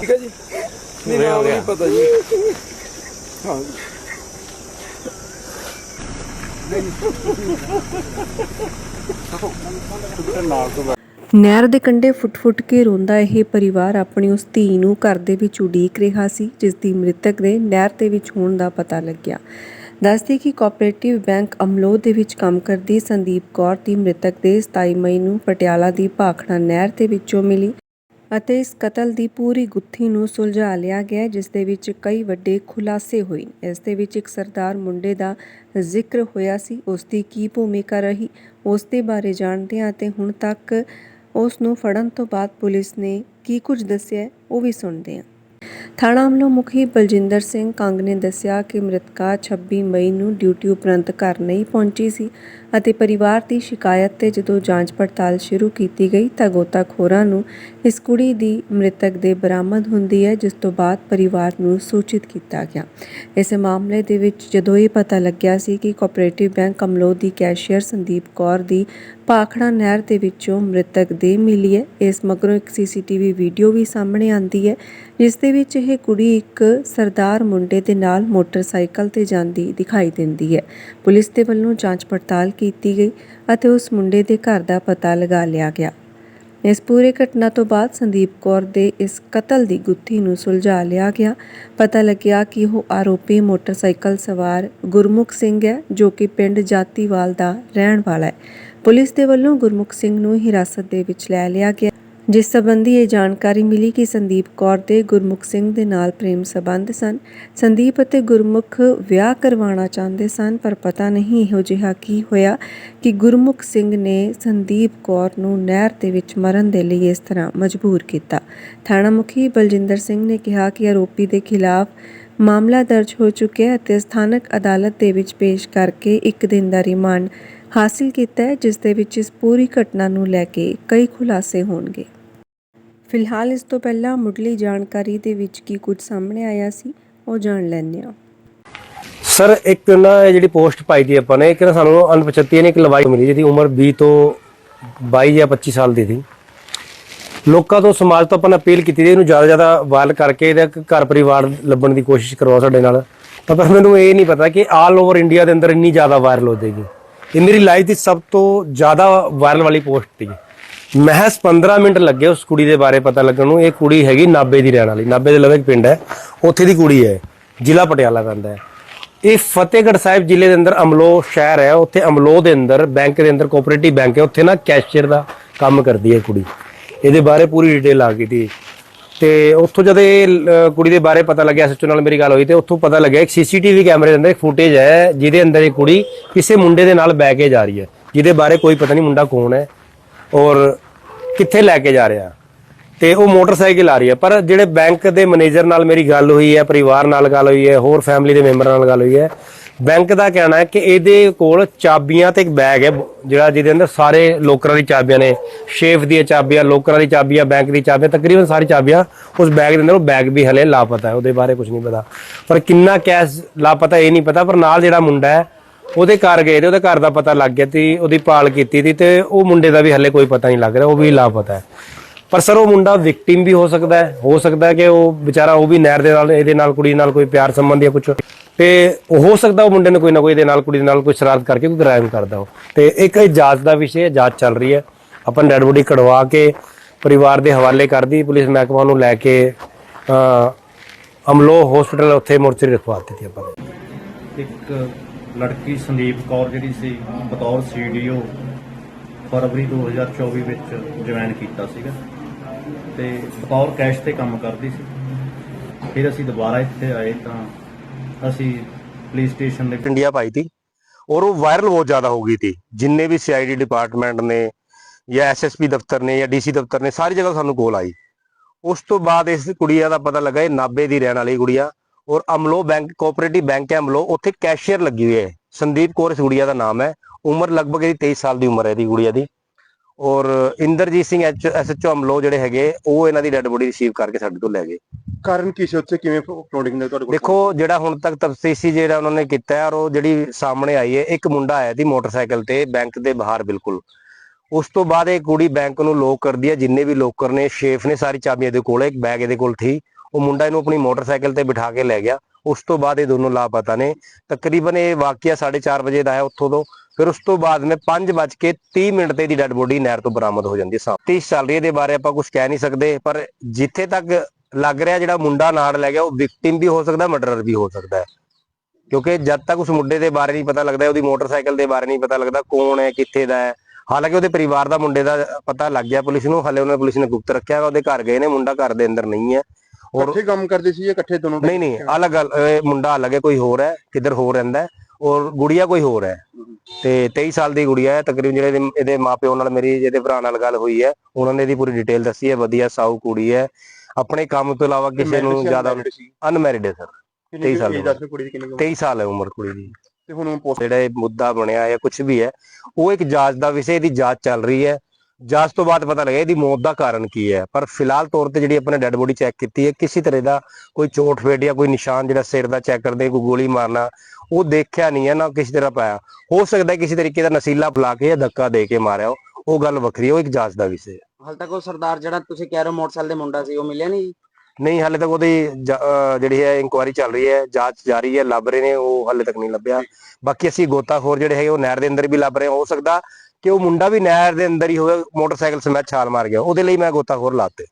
ਠੀਕ ਹੈ ਜੀ ਨਹੀਂ ਨਹੀਂ ਪਤਾ ਜੀ ਹਾਂ ਨਹਿਰ ਦੇ ਕੰਢੇ ਫੁੱਟ-ਫੁੱਟ ਕੇ ਰੋਂਦਾ ਇਹ ਪਰਿਵਾਰ ਆਪਣੀ ਉਸ ਧੀ ਨੂੰ ਘਰ ਦੇ ਵਿੱਚ ਉਡੀਕ ਰਿਹਾ ਸੀ, ਜਿਸ ਦੀ ਮ੍ਰਿਤਕ ਦੇ ਨਹਿਰ ਦੇ ਵਿੱਚ ਹੋਣ ਦਾ ਪਤਾ ਲੱਗਿਆ। ਦੱਸਦੇ ਕਿ ਕੋਆਪਰੇਟਿਵ ਬੈਂਕ ਅਮਲੋਹ ਦੇ ਵਿੱਚ ਕੰਮ ਕਰਦੀ ਸੰਦੀਪ ਕੌਰ ਦੀ ਮ੍ਰਿਤਕ ਦੇ 27 ਮਈ ਨੂੰ ਪਟਿਆਲਾ ਦੀ ਭਾਖੜਾ ਨਹਿਰ ਦੇ ਵਿੱਚੋਂ ਮਿਲੀ। ਅਤੇ ਇਸ ਕਤਲ ਦੀ ਪੂਰੀ ਗੁੱਥੀ ਨੂੰ ਸੁਲਝਾ ਲਿਆ ਗਿਆ ਜਿਸ ਦੇ ਵਿੱਚ ਕਈ ਵੱਡੇ ਖੁਲਾਸੇ ਹੋਏ। ਇਸ ਦੇ ਵਿੱਚ ਇੱਕ ਸਰਦਾਰ ਮੁੰਡੇ ਦਾ ਜ਼ਿਕਰ ਹੋਇਆ ਸੀ। ਉਸ ਦੀ ਕੀ ਭੂਮਿਕਾ ਰਹੀ, ਉਸ ਦੇ ਬਾਰੇ ਜਾਣਦੇ ਹਾਂ ਤੇ ਹੁਣ ਤੱਕ ਉਸ ਨੂੰ ਫੜਨ ਤੋਂ ਬਾਅਦ ਪੁਲਿਸ ਨੇ ਕੀ ਕੁਝ ਦੱਸਿਆ ਉਹ ਵੀ ਸੁਣਦੇ ਹਾਂ। ਥਾਣਾ ਅਮਲੋ ਮੁਖੀ ਬਲਜਿੰਦਰ ਸਿੰਘ ਕੰਗ ਨੇ ਦੱਸਿਆ ਕਿ ਮ੍ਰਿਤਕਾ 26 ਮਈ ਨੂੰ ਡਿਊਟੀ ਉਪਰੰਤ ਘਰ ਨਹੀਂ ਪਹੁੰਚੀ ਸੀ। ਅਤੇ ਪਰਿਵਾਰ ਦੀ ਸ਼ਿਕਾਇਤ ਤੇ ਜਦੋਂ ਜਾਂਚ ਪੜਤਾਲ ਸ਼ੁਰੂ ਕੀਤੀ ਗਈ ਤਾਂ ਗੋਤਾਖੋਰਾਂ ਨੂੰ ਇਸ ਕੁੜੀ ਦੀ ਮ੍ਰਿਤਕ ਦੇ ਬਰਾਮਦ ਹੁੰਦੀ ਹੈ, ਜਿਸ ਤੋਂ ਬਾਅਦ ਪਰਿਵਾਰ ਨੂੰ ਸੂਚਿਤ ਕੀਤਾ ਗਿਆ। ਇਸ ਮਾਮਲੇ ਦੇ ਵਿੱਚ ਜਦੋਂ ਇਹ ਪਤਾ ਲੱਗਿਆ ਸੀ ਕਿ ਕੋਆਪਰੇਟਿਵ ਬੈਂਕ ਅਮਲੋਹ ਦੀ ਕੈਸ਼ੀਅਰ ਸੰਦੀਪ ਕੌਰ ਦੀ ਭਾਖੜਾ ਨਹਿਰ ਦੇ ਵਿੱਚੋਂ ਮ੍ਰਿਤਕ ਦੇ ਮਿਲੀ ਹੈ, ਇਸ ਮਗਰੋਂ ਇੱਕ ਸੀਸੀਟੀਵੀ ਵੀਡੀਓ ਵੀ ਸਾਹਮਣੇ ਆਂਦੀ ਹੈ, ਜਿਸ ਦੇ ਵਿੱਚ ਇਹ ਕੁੜੀ ਇੱਕ ਸਰਦਾਰ ਮੁੰਡੇ ਦੇ ਨਾਲ ਮੋਟਰਸਾਈਕਲ ਤੇ ਜਾਂਦੀ ਦਿਖਾਈ ਦਿੰਦੀ ਹੈ। ਪੁਲਿਸ ਦੇ ਵੱਲੋਂ ਜਾਂਚ ਪੜਤਾਲ ਕੀਤੀ ਗਈ ਅਤੇ ਉਸ ਮੁੰਡੇ ਦੇ ਘਰ ਦਾ ਪਤਾ ਲਗਾ ਲਿਆ ਗਿਆ। ਇਸ ਪੂਰੇ ਘਟਨਾ ਤੋਂ ਬਾਅਦ ਸੰਦੀਪ ਕੌਰ ਦੇ ਇਸ ਕਤਲ ਦੀ ਗੁੱਥੀ ਨੂੰ ਸੁਲਝਾ ਲਿਆ ਗਿਆ। ਪਤਾ ਲੱਗਿਆ ਕਿ ਉਹ ਆਰੋਪੀ ਮੋਟਰਸਾਈਕਲ ਸਵਾਰ ਗੁਰਮੁਖ ਸਿੰਘ ਹੈ, ਜੋ ਕਿ ਪਿੰਡ ਜਾਤੀਵਾਲ ਦਾ ਰਹਿਣ ਵਾਲਾ ਹੈ। ਪੁਲਿਸ ਦੇ ਵੱਲੋਂ ਗੁਰਮੁਖ ਸਿੰਘ ਨੂੰ ਹਿਰਾਸਤ ਦੇ ਵਿੱਚ ਲੈ ਲਿਆ ਗਿਆ। ਜਿਸ ਸੰਬੰਧੀ ਇਹ ਜਾਣਕਾਰੀ ਮਿਲੀ ਕਿ ਸੰਦੀਪ ਕੌਰ ਦੇ ਗੁਰਮੁਖ ਸਿੰਘ ਦੇ ਨਾਲ ਪ੍ਰੇਮ ਸੰਬੰਧ ਸਨ। ਸੰਦੀਪ ਅਤੇ ਗੁਰਮੁਖ ਵਿਆਹ ਕਰਵਾਉਣਾ ਚਾਹੁੰਦੇ ਸਨ, ਪਰ ਪਤਾ ਨਹੀਂ ਇਹੋ ਜਿਹਾ ਕੀ ਹੋਇਆ ਕਿ ਗੁਰਮੁਖ ਸਿੰਘ ਨੇ ਸੰਦੀਪ ਕੌਰ ਨੂੰ ਨਹਿਰ ਦੇ ਵਿੱਚ ਮਰਨ ਦੇ ਲਈ ਇਸ ਤਰ੍ਹਾਂ ਮਜਬੂਰ ਕੀਤਾ। ਥਾਣਾ ਮੁਖੀ ਬਲਜਿੰਦਰ ਸਿੰਘ ਨੇ ਕਿਹਾ ਕਿ ਆਰੋਪੀ ਦੇ ਖਿਲਾਫ ਮਾਮਲਾ ਦਰਜ ਹੋ ਚੁੱਕਿਆ ਅਤੇ ਸਥਾਨਕ ਅਦਾਲਤ ਦੇ ਵਿੱਚ ਪੇਸ਼ ਕਰਕੇ ਇੱਕ ਦਿਨ ਦਾ ਰਿਮਾਂਡ ਹਾਸਿਲ ਕੀਤਾ ਹੈ, ਜਿਸ ਦੇ ਵਿੱਚ ਇਸ ਪੂਰੀ ਘਟਨਾ ਨੂੰ ਲੈ ਕੇ ਕਈ ਖੁਲਾਸੇ ਹੋਣਗੇ। ਫਿਲਹਾਲ ਇਸ ਤੋਂ ਪਹਿਲਾਂ ਮੁੱਢਲੀ ਜਾਣਕਾਰੀ ਦੇ ਵਿੱਚ ਕੀ ਕੁਝ ਸਾਹਮਣੇ ਆਇਆ ਸੀ, ਉਹ ਜਾਣ ਲੈਂਦੇ ਹਾਂ। ਸਰ, ਇੱਕ ਨਾ ਜਿਹੜੀ ਪੋਸਟ ਪਾਈ ਦੀ ਆਪਾਂ ਨੇ, ਇੱਕ ਨਾ ਸਾਨੂੰ ਅਣਪਛਾਤੀ ਨੇ ਇੱਕ ਲਵਾਈ ਮਿਲੀ, ਜਿਹਦੀ ਉਮਰ 20 ਤੋਂ 22 ਜਾਂ 25 ਸਾਲ ਦੀ ਸੀ। ਲੋਕਾਂ ਤੋਂ ਸਮਾਜ ਤੋਂ ਆਪਾਂ ਨੇ ਅਪੀਲ ਕੀਤੀ ਸੀ, ਇਹਨੂੰ ਜ਼ਿਆਦਾ ਜ਼ਿਆਦਾ ਵਾਇਰਲ ਕਰਕੇ ਇਹਦਾ ਘਰ ਪਰਿਵਾਰ ਲੱਭਣ ਦੀ ਕੋਸ਼ਿਸ਼ ਕਰਵਾਓ ਸਾਡੇ ਨਾਲ। ਤਾਂ ਪਰ ਮੈਨੂੰ ਇਹ ਨਹੀਂ ਪਤਾ ਕਿ ਆਲ ਓਵਰ ਇੰਡੀਆ ਦੇ ਅੰਦਰ ਇੰਨੀ ਜ਼ਿਆਦਾ ਵਾਇਰਲ ਹੋ ਜਾਏਗੀ। ਇਹ ਮੇਰੀ ਲਾਈਫ ਦੀ ਸਭ ਤੋਂ ਜ਼ਿਆਦਾ ਵਾਇਰਲ ਵਾਲੀ ਪੋਸਟ ਸੀ। ਮਹਿਜ਼ 15 ਮਿੰਟ ਲੱਗੇ ਉਸ ਕੁੜੀ ਦੇ ਬਾਰੇ ਪਤਾ ਲੱਗਣ ਨੂੰ। ਇਹ ਕੁੜੀ ਹੈਗੀ ਨਾਬੇ ਦੀ ਰਹਿਣ ਵਾਲੀ। ਨਾਬੇ ਦੇ ਲਵੇ ਇੱਕ ਪਿੰਡ ਹੈ। ਉੱਥੇ ਦੀ ਕੁੜੀ ਹੈ। ਜ਼ਿਲ੍ਹਾ ਪਟਿਆਲਾ ਪੈਂਦਾ ਹੈ। ਇਹ ਫਤਿਹਗੜ੍ਹ ਸਾਹਿਬ ਜ਼ਿਲ੍ਹੇ ਦੇ ਅੰਦਰ ਅਮਲੋ ਸ਼ਹਿਰ ਹੈ। ਉੱਥੇ ਅਮਲੋ ਦੇ ਅੰਦਰ, ਬੈਂਕ ਦੇ ਅੰਦਰ ਕੋਆਪਰੇਟਿਵ ਬੈਂਕ ਹੈ। ਉੱਥੇ ਨਾ ਕੈਸ਼ੀਅਰ ਦਾ ਕੰਮ ਕਰਦੀ ਹੈ ਕੁੜੀ। ਇਹਦੇ ਬਾਰੇ ਪੂਰੀ ਡਿਟੇਲ ਆ ਗਈ ਸੀ। ਤੇ ਉੱਥੋਂ ਜਦ ਇਹ ਲ- ਕੁੜੀ ਦੇ ਬਾਰੇ ਪਤਾ ਲੱਗਿਆ ਸੱਚੂ ਨਾਲ ਮੇਰੀ ਗੱਲ ਹੋਈ, ਤੇ ਉੱਥੋਂ ਪਤਾ ਲੱਗਿਆ ਇੱਕ ਸੀਸੀਟੀਵੀ ਕੈਮਰੇ ਦੇ ਅੰਦਰ ਇੱਕ ਫੁਟੇਜ ਹੈ, ਜਿਹਦੇ ਅੰਦਰ ਇਹ ਕੁੜੀ ਕਿਸੇ ਮੁੰਡੇ ਦੇ ਨਾਲ ਬਹਿ ਕੇ ਜਾ ਰਹੀ ਹੈ, ਜਿਹਦੇ ਬਾਰੇ ਕੋਈ ਪਤਾ ਨਹੀਂ ਮੁੰਡਾ ਕੌਣ ਹੈ ਔਰ ਕਿੱਥੇ ਲੈ ਕੇ ਜਾ ਰਿਹਾ। ਤੇ ਉਹ ਮੋਟਰਸਾਈਕਲ ਆ ਰਹੀ ਹੈ, ਪਰ ਜਿਹੜੇ ਬੈਂਕ ਦੇ ਮੈਨੇਜਰ ਨਾਲ ਮੇਰੀ ਗੱਲ ਹੋਈ ਹੈ, ਪਰਿਵਾਰ ਨਾਲ ਗੱਲ ਹੋਈ ਹੈ, ਹੋਰ ਫੈਮਿਲੀ ਦੇ ਮੈਂਬਰਾਂ ਨਾਲ ਗੱਲ ਹੋਈ ਹੈ ਬੈਂਕ ਦਾ ਕਹਿਣਾ ਹੈ ਕਿ ਇਹਦੇ ਕੋਲ ਚਾਬੀਆਂ ਤੇ ਇੱਕ ਬੈਗ ਹੈ, ਜਿਹੜਾ ਜਿਹਦੇ ਅੰਦਰ ਸਾਰੇ ਲੋਕਰਾਂ ਦੀ ਚਾਬੀਆਂ ਨੇ। ਸ਼ੇਫ ਦੀਆਂ ਚਾਬੀਆਂ, ਲੋਕਰਾਂ ਦੀ ਚਾਬੀਆਂ, ਬੈਂਕ ਦੀ ਚਾਬੀਆਂ, ਤਕਰੀਬਨ ਸਾਰੀ ਚਾਬੀਆਂ ਉਸ ਬੈਗ ਦੇ ਅੰਦਰ, ਉਹ ਬੈਗ ਵੀ ਹਲੇ ਲਾਪਤਾ ਹੈ, ਉਹਦੇ ਬਾਰੇ ਕੁਝ ਨਹੀਂ ਪਤਾ। ਪਰ ਕਿੰਨਾ ਕੈਸ਼ ਲਾਪਤਾ ਇਹ ਨਹੀਂ ਪਤਾ, ਪਰ ਨਾਲ ਜਿਹੜਾ ਮੁੰਡਾ ਹੈ, ਉਹਦੇ ਘਰ ਗਏ ਤੇ ਉਹਦੇ ਘਰ ਦਾ ਪਤਾ ਲੱਗ ਗਿਆ ਤੇ ਉਹਦੀ ਭਾਲ ਕੀਤੀ ਤੀ ਤੇ ਉਹ ਮੁੰਡੇ ਦਾ ਵੀ ਹਲੇ ਕੋਈ ਪਤਾ ਨਹੀਂ ਲੱਗ ਰਿਹਾ, ਉਹ ਵੀ ਲਾਪਤਾ ਹੈ। ਪਰ ਸਰ ਉਹ ਮੁੰਡਾ ਵਿਕਟਿਮ ਵੀ ਹੋ ਸਕਦਾ ਹੈ, ਹੋ ਸਕਦਾ ਹੈ ਕਿ ਉਹ ਵਿਚਾਰਾ ਉਹ ਵੀ ਨਹਿਰ ਦੇ ਨਾਲ, ਇਹਦੇ ਨਾਲ ਕੁੜੀ ਨਾਲ ਕੋਈ ਪਿਆਰ ਸੰਬੰਧ ਜਾਂ ਕੁਝ ਤੇ ਹੋ ਸਕਦਾ ਉਹ ਮੁੰਡੇ ਨੇ ਕੋਈ ਨਾ ਕੋਈ ਇਹਦੇ ਨਾਲ, ਕੁੜੀ ਦੇ ਨਾਲ ਕੋਈ ਸ਼ਰਾਰਤ ਕਰਕੇ ਕੋਈ ਕ੍ਰਾਈਮ ਕਰਦਾ ਹੋ ਤੇ ਇੱਕ ਇਹ ਜਾਂਚ ਦਾ ਵਿਸ਼ੇ ਹੈ, ਜਾਂਚ ਚੱਲ ਰਹੀ ਹੈ। ਆਪਾਂ ਡੈਡ ਬੋਡੀ ਕਢਵਾ ਕੇ ਪਰਿਵਾਰ ਦੇ ਹਵਾਲੇ ਕਰਦੀ ਪੁਲਿਸ ਮਹਿਕਮਾ ਨੂੰ ਲੈ ਕੇ ਅ ਅਮਲੋ ਹਸਪੀਟਲ ਉੱਥੇ ਮੋਰਚਰੀ ਰਖਵਾ ਦਿੱਤੀ ਆਪਾਂ ਇੱਕ ਲੜਕੀ ਸੰਦੀਪ ਕੌਰ ਜਿਹੜੀ ਸੀ, ਬਤੌਰ ਸੀਡੀਓ ਫਰਵਰੀ 2024 ਵਿੱਚ ਜੁਆਇਨ ਕੀਤਾ ਸੀਗਾ ਤੇ ਬਤੌਰ ਕੈਸ਼ ਤੇ ਕੰਮ ਕਰਦੀ ਸੀ। ਫਿਰ ਅਸੀਂ ਦੁਬਾਰਾ ਇੱਥੇ ਆਏ ਤਾਂ ਅਸੀਂ ਪੁਲਿਸ ਸਟੇਸ਼ਨ ਦੇ ਇੰਡੀਆ ਪਾਈ थी और वो वायरल बहुत ज्यादा हो गई थी जिन्ने भी सीआईडी डिपार्टमेंट ने ਜਾਂ ਐਸਐਸਪੀ ਦਫ਼ਤਰ ਨੇ ਜਾਂ ਡੀਸੀ ਦਫ਼ਤਰ ਨੇ ਸਾਰੀ ਜਗ੍ਹਾ ਸਾਨੂੰ ਕੋਲ ਆਈ ਉਸ ਤੋਂ ਬਾਅਦ ਇਸ ਕੁੜੀਆ ਦਾ ਪਤਾ ਲੱਗਾ ਇਹ ਨਾਬੇ ਦੀ ਰਹਿਣ ਵਾਲੀ ਗੁੜੀਆ ਔਰ ਅਮਲੋ ਬੈਂਕ ਕੋਆਪਰੇਟਿਵ ਬੈਂਕ ਹੈ ਅਮਲੋ ਉੱਥੇ ਕੈਸ਼ੀਅਰ ਲੱਗੀ ਹੋਈ ਹੈ ਸੰਦੀਪ ਕੌਰ ਇਸ ਗੁੜੀਆ ਦਾ ਨਾਮ ਹੈ ਉਮਰ ਲਗਭਗ ਇਹਦੀ 23 ਸਾਲ ਦੀ ਉਮਰ ਹੈ ਇਹਦੀ ਗੁੜੀਆ ਦੀ ਔਰ ਇੰਦਰਜੀਤ ਸਿੰਘ ਐਸਐਚਓ ਅਮਲੋ ਜਿਹੜੇ ਹੈਗੇ ਉਹ ਇਹਨਾਂ ਦੀ ਡੈੱਡ ਬੋਡੀ ਰਿਸੀਵ ਕਰਕੇ ਸਾਡੇ ਤੋਂ ਲੈ ਗਏ। ਕਾਰਨ ਕੀ ਸੀ ਉੱਥੇ? ਕਿਵੇਂ ਫਲੋਟਿੰਗ ਨੇ ਤੁਹਾਡੇ ਕੋਲ? ਦੇਖੋ ਜਿਹੜਾ ਹੁਣ ਤੱਕ ਤਫਤੀਸ਼ੀ ਜਿਹੜਾ ਉਹਨਾਂ ਨੇ ਕੀਤਾ ਹੈ ਔਰ ਉਹ ਜਿਹੜੀ ਸਾਹਮਣੇ ਆਈ ਹੈ ਇੱਕ ਮੁੰਡਾ ਆਇਆ ਸੀ ਮੋਟਰਸਾਈਕਲ ਤੇ ਬੈਂਕ ਦੇ ਬਾਹਰ ਬਿਲਕੁਲ। ਉਸ ਤੋਂ ਬਾਅਦ ਇਹ ਕੁੜੀ ਬੈਂਕ ਨੂੰ ਲੋਕ ਕਰਦੀ ਹੈ ਜਿੰਨੇ ਵੀ ਲੋਕਰ ਨੇ ਸ਼ੇਫ ਨੇ ਸਾਰੀ ਚਾਬੀਆਂ ਇਹਦੇ ਕੋਲ ਇੱਕ ਬੈਗ ਇਹਦੇ ਕੋਲ ਥੀ। ਉਹ ਮੁੰਡਾ ਇਹਨੂੰ ਆਪਣੀ ਮੋਟਰਸਾਈਕਲ ਤੇ ਬਿਠਾ ਕੇ ਲੈ ਗਿਆ। ਉਸ ਤੋਂ ਬਾਅਦ ਇਹ ਦੋਨੋਂ ਲਾਪਤਾ ਨੇ। ਤਕਰੀਬਨ ਇਹ ਵਾਕਿਆ 4:30 ਵਜੇ ਦਾ ਹੈ ਉੱਥੋਂ ਤੋਂ। ਫਿਰ ਉਸ ਤੋਂ ਬਾਅਦ ਮੈਂ 5:30 ਮਿੰਟ ਤੇ ਦੀ ਡੈੱਡ ਬੋਡੀ ਨਹਿਰ ਤੋਂ ਬਰਾਮਦ ਹੋ ਜਾਂਦੀ ਹੈ ਸਾ 30 ਚੱਲ ਰਹੀ ਬਾਰੇ ਆਪਾਂ ਕੁਝ ਕਹਿ ਨਹੀਂ ਸਕਦੇ ਪਰ ਜਿੱਥੇ ਤੱਕ ਲੱਗ ਰਿਹਾ ਜਿਹੜਾ ਮੁੰਡਾ ਨਾਲ ਲੈ ਗਿਆ ਉਹ ਵਿਕਟਿਮ ਵੀ ਹੋ ਸਕਦਾ ਮਰਡਰਰ ਵੀ ਹੋ ਸਕਦਾ ਹੈ। ਕਿਉਂਕਿ ਜਦ ਤੱਕ ਉਸ ਮੁੰਡੇ ਦੇ ਬਾਰੇ ਨਹੀਂ ਪਤਾ ਲੱਗਦਾ ਉਹਦੀ ਮੋਟਰਸਾਈਕਲ ਦੇ ਬਾਰੇ ਨਹੀਂ ਪਤਾ ਲੱਗਦਾ ਕੌਣ ਹੈ ਕਿੱਥੇ ਦਾ ਹੈ। ਹਾਲਾਂਕਿ ਉਹਦੇ ਪਰਿਵਾਰ ਦਾ ਮੁੰਡੇ ਦਾ ਪਤਾ ਲੱਗ ਗਿਆ ਪੁਲਿਸ ਨੂੰ ਹਲੇ ਉਹਨੇ ਪੁਲਿਸ ਨੇ ਗੁਪਤ ਰੱਖਿਆ ਹੈ ਉਹਦੇ ਘਰ ਗਏ ਨੇ ਮੁੰਡਾ ਘਰ ਦੇ ਅੰਦਰ ਨਹੀਂ ਹੈ। ਔਰ ਇਕੱਠੇ ਕੰਮ ਕਰਦੇ ਸੀ ਇਕੱਠੇ ਦੋਨੋਂ ਨਹੀਂ ਨਹੀਂ ਅਲੱਗ ਮੁੰਡਾ ਅਲੱਗ ਹੈ ਕੋਈ ਹੋਰ ਹੈ ਕਿੱਧਰ ਹੋਰ ਰਹਿੰਦਾ ਹੈ। ਔਰ ਗੁੜੀਆ ਕੋਈ ਹੋਰ ਹੈ। ਤੇ 23 ਸਾਲ ਦੀ ਗੁੜੀਆ ਹੈ। ਤਕਰੀਬਨ ਜਿਹੜੇ ਇਹਦੇ- ਇਹਦੇ ਮਾਪਿਓ ਨਾਲ ਮੇਰੀ ਜਿਹਦੇ ਭਰਾ ਨਾਲ ਗੱਲ ਹੋਈ ਹੈ ਉਹਨਾਂ ਨੇ ਇਹਦੀ ਪੂਰੀ ਡਿਟੇਲ ਦੱਸੀ ਹੈ। ਵਧੀਆ ਸਾਊ ਕੁੜੀ ਹੈ। ਆਪਣੇ ਕੰਮ ਤੋਂ ਇਲਾਵਾ ਕਿਸੇ ਨੂੰ ਜ਼ਿਆਦਾ ਅਨਮੈਰਿਡ ਹੈ ਸਰ। 23 ਸਾਲ ਦੀ ਦੱਸ ਕੁੜੀ ਦੀ ਕਿੰਨੀ ਕੁ 23 ਸਾਲ ਹੈ ਉਮਰ ਕੁੜੀ ਦੀ। ਤੇ ਹੁਣ ਪੋਸਟ ਜਿਹੜਾ ਇਹ ਮੁੱਦਾ ਬਣਿਆ ਹੈ ਕੁਝ ਵੀ ਹੈ ਉਹ ਇੱਕ ਜਾਂਚ ਦਾ ਵਿਸ਼ੇ ਦੀ ਜਾਂਚ ਚੱਲ ਰਹੀ ਹੈ। ਜਾਂਚ ਤੋਂ ਬਾਅਦ ਪਤਾ ਲੱਗਿਆ ਇਹਦੀ ਮੌਤ ਦਾ ਕਾਰਨ ਕੀ ਹੈ। ਪਰ ਫਿਲਹਾਲ ਤੌਰ ਤੇ ਜਿਹੜੀ ਆਪਣੇ ਡੈੱਡ ਬੋਡੀ ਚੈੱਕ ਕੀਤੀ ਹੈ ਕਿਸੇ ਤਰ੍ਹਾਂ ਦਾ ਕੋਈ ਚੋਟ ਫੇਟ ਜਾਂ ਕੋਈ ਨਿਸ਼ਾਨ ਜਿਹੜਾ ਸਿਰ ਦਾ ਚੈੱਕ ਕਰਦੇ ਕੋਈ ਗੋਲੀ ਮਾਰਨਾ ਉਹ ਦੇਖਿਆ ਨਹੀਂ ਹੈ ਨਾ ਕਿਸੇ ਤਰ੍ਹਾਂ ਪਾਇਆ। ਹੋ ਸਕਦਾ ਕਿਸੇ ਤਰੀਕੇ ਦਾ ਨਸ਼ੀਲਾ ਫਲਾ ਕੇ ਜਾਂ ਧੱਕਾ ਦੇ ਕੇ ਮਾਰਿਆ ਉਹ ਗੱਲ ਵੱਖਰੀ ਉਹ ਇੱਕ ਜਾਂਚ ਦਾ ਵਿਸ਼ੇ ਹੈ। ਹਾਲ ਤੱਕ ਉਹ ਸਰਦਾਰ ਜਿਹੜਾ ਤੁਸੀਂ ਕਹਿ ਰਹੇ ਹੋ ਮੋਟਰਸਾਈਕਲ ਦੇ ਮੁੰਡਾ ਸੀ ਉਹ ਮਿਲਿਆ ਨਹੀਂ ਨਹੀਂ ਹਾਲੇ ਤੱਕ ਉਹਦੀ ਜਿਹੜੀ ਹੈ ਇਨਕੁਆਇਰੀ ਚੱਲ ਰਹੀ ਹੈ ਜਾਂਚ ਜਾਰੀ ਹੈ ਲੱਭ ਰਹੇ ਨੇ ਉਹ ਹਾਲੇ ਤੱਕ ਨਹੀਂ ਲੱਭਿਆ। ਬਾਕੀ ਅਸੀਂ ਗੋਤਾਖੋਰ ਜਿਹੜੇ ਹੈਗੇ ਉਹ ਨਹਿਰ ਦੇ ਅੰਦਰ ਵੀ ਲੱਭ ਰਹੇ ਹੋ ਸਕਦਾ ਕਿ ਉਹ ਮੁੰਡਾ ਵੀ ਨਹਿਰ ਦੇ ਅੰਦਰ ਹੀ ਹੋਇਆ, ਮੋਟਰਸਾਈਕਲ ਸਮੇਤ ਛਾਲ ਮਾਰ ਗਿਆ, ਉਹਦੇ ਲਈ ਮੈਂ ਗੋਤਾਖੋਰ ਲਾਤੇ।